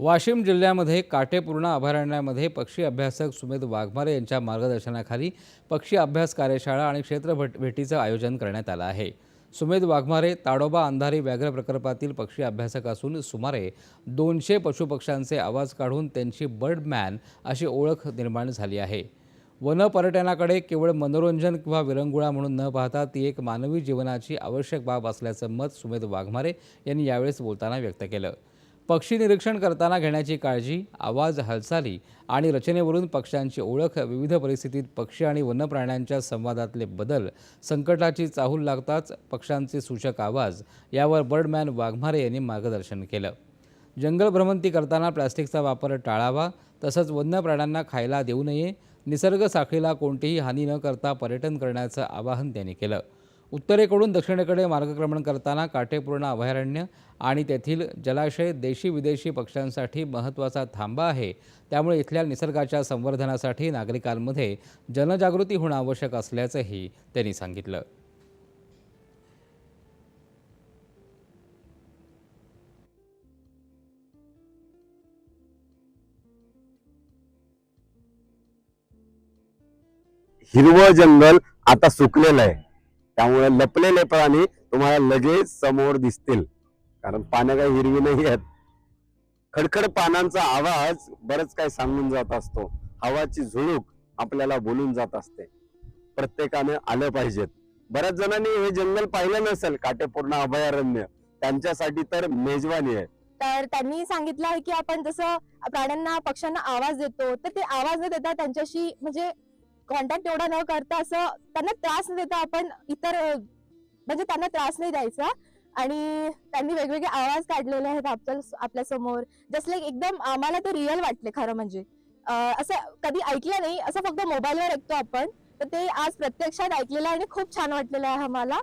वाशिम जिल्ह्यामध्ये काटेपूर्णा अभयारण्यामध्ये पक्षी अभ्यासक सुमेध वाघमारे यांच्या मार्गदर्शनाखाली पक्षी अभ्यास कार्यशाळा आणि क्षेत्र भेट भेटीचं आयोजन करण्यात आलं आहे. सुमेध वाघमारे ताडोबा अंधारी व्याघ्र प्रकल्पातील पक्षी अभ्यासक असून सुमारे दोनशे पशुपक्ष्यांचे आवाज काढून त्यांची बर्डमॅन अशी ओळख निर्माण झाली आहे. वन पर्यटनाकडे केवळ मनोरंजन किंवा विरंगुळा म्हणून न पाहता ती एक मानवी जीवनाची आवश्यक बाब असल्याचं मत सुमेध वाघमारे यांनी यावेळेस बोलताना व्यक्त केलं. पक्षी निरीक्षण करताना घेण्याची काळजी आवाज हालचाली आणि रचनेवरून पक्ष्यांची ओळख विविध परिस्थितीत पक्षी आणि वन्यप्राण्यांच्या संवादातले बदल संकटाची चाहूल लागताच पक्ष्यांचे सूचक आवाज यावर बर्डमॅन वाघमारे यांनी मार्गदर्शन केलं. जंगल भ्रमंती करताना प्लॅस्टिकचा वापर टाळावा तसंच वन्य प्राण्यांना खायला देऊ नये निसर्ग साखळीला कोणतीही हानी न करता पर्यटन करण्याचं आवाहन त्यांनी केलं. उत्तरेकडून दक्षिणेकडे मार्गक्रमण करताना काटेपूर्ण अभयारण्य आणि तेथील जलाशय देशी विदेशी पक्ष्यांसाठी महत्त्वाचा थांबा आहे. त्यामुळे इथल्या निसर्गाच्या संवर्धनासाठी नागरिकांमध्ये जनजागृती होणं आवश्यक असल्याचंही त्यांनी सांगितलं. हिरवं जंगल आता सुकलेलं आहे. त्यामुळे लपलेले प्राणी तुम्हाला लगेच समोर दिसतील. कारण पानं काही हिरवी नाही आहेत. खडखड पानांचा आवाज बरंच काही सांगून जात असतो. हवाची झुळूक आपल्याला बोलून जात असते. प्रत्येकाने आलं पाहिजेत बऱ्याच जणांनी हे जंगल पाहिलं नसेल काटेपूर्ण अभयारण्य. त्यांच्यासाठी तर मेजवानी आहे. तर त्यांनी सांगितलं आहे की आपण जसं प्राण्यांना पक्ष्यांना आवाज देतो तर ते आवाज न देता त्यांच्याशी म्हणजे कॉन्टॅक्ट एवढा न करता असं त्यांना त्रास न देता आपण इतर म्हणजे त्यांना त्रास नाही द्यायचा. आणि त्यांनी वेगवेगळे आवाज काढलेले आहेत आपल्या आपल्यासमोर. जसं लाईक एकदम आम्हाला ते रिअल वाटले खरं म्हणजे. असं कधी ऐकलं नाही असं फक्त मोबाईलवर ऐकतो आपण. तर ते आज प्रत्यक्षात ऐकलेलं आहे आणि खूप छान वाटलेलं आहे आम्हाला.